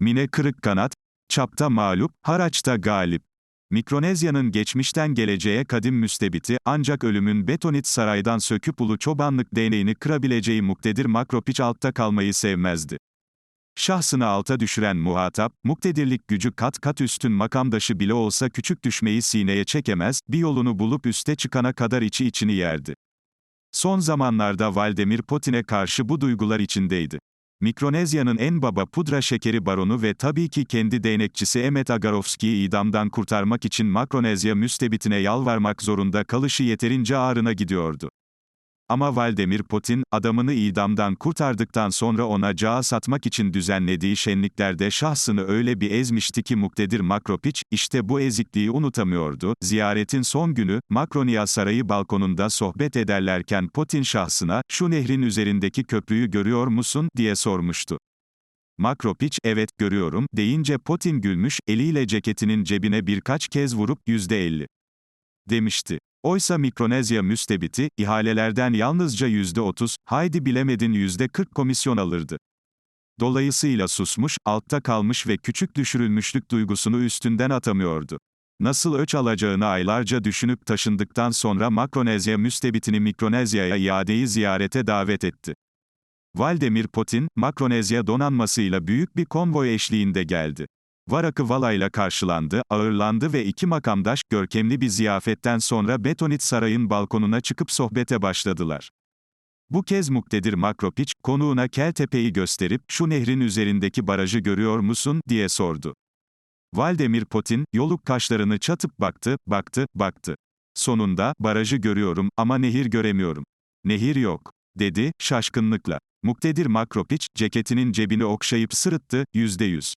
Mine kırık kanat, çapta mağlup, haraçta galip. Mikronezya'nın geçmişten geleceğe kadim müstebiti, ancak ölümün betonit saraydan söküp ulu çobanlık değneğini kırabileceği muktedir Makropiç altta kalmayı sevmezdi. Şahsını alta düşüren muhatap, muktedirlik gücü kat kat üstün makamdaşı bile olsa küçük düşmeyi sineye çekemez, bir yolunu bulup üste çıkana kadar içi içini yerdi. Son zamanlarda Valdemir Putin'e karşı bu duygular içindeydi. Mikronezya'nın en baba pudra şekeri baronu ve tabii ki kendi değnekçisi Emet Agarovski'yi idamdan kurtarmak için Makronezya müstebitine yalvarmak zorunda kalışı yeterince ağrına gidiyordu. Ama Valdemir Putin, adamını idamdan kurtardıktan sonra ona cağa satmak için düzenlediği şenliklerde şahsını öyle bir ezmişti ki muktedir Makropiç, işte bu ezikliği unutamıyordu. Ziyaretin son günü, Makronia Sarayı balkonunda sohbet ederlerken Putin şahsına, şu nehrin üzerindeki köprüyü görüyor musun, diye sormuştu. Makropiç, evet, görüyorum, deyince Putin gülmüş, eliyle ceketinin cebine birkaç kez vurup, yüzde elli. Demişti. Oysa Mikronezya müstebiti, ihalelerden yalnızca yüzde otuz, haydi bilemedin yüzde kırk komisyon alırdı. Dolayısıyla susmuş, altta kalmış ve küçük düşürülmüşlük duygusunu üstünden atamıyordu. Nasıl öç alacağını aylarca düşünüp taşındıktan sonra Makronezya müstebitini Mikronezya'ya iadeyi ziyarete davet etti. Valdemir Putin, Makronezya donanmasıyla büyük bir konvoy eşliğinde geldi. Varakı Valay'la karşılandı, ağırlandı ve iki makamdaş, görkemli bir ziyafetten sonra Betonit Saray'ın balkonuna çıkıp sohbete başladılar. Bu kez muktedir Makropiç, konuğuna Keltepe'yi gösterip, şu nehrin üzerindeki barajı görüyor musun, diye sordu. Valdemir Putin, yoluk kaşlarını çatıp baktı, baktı, baktı. Sonunda, barajı görüyorum ama nehir göremiyorum. Nehir yok, dedi, şaşkınlıkla. Muktedir Makropiç, ceketinin cebini okşayıp sırıttı, yüzde yüz.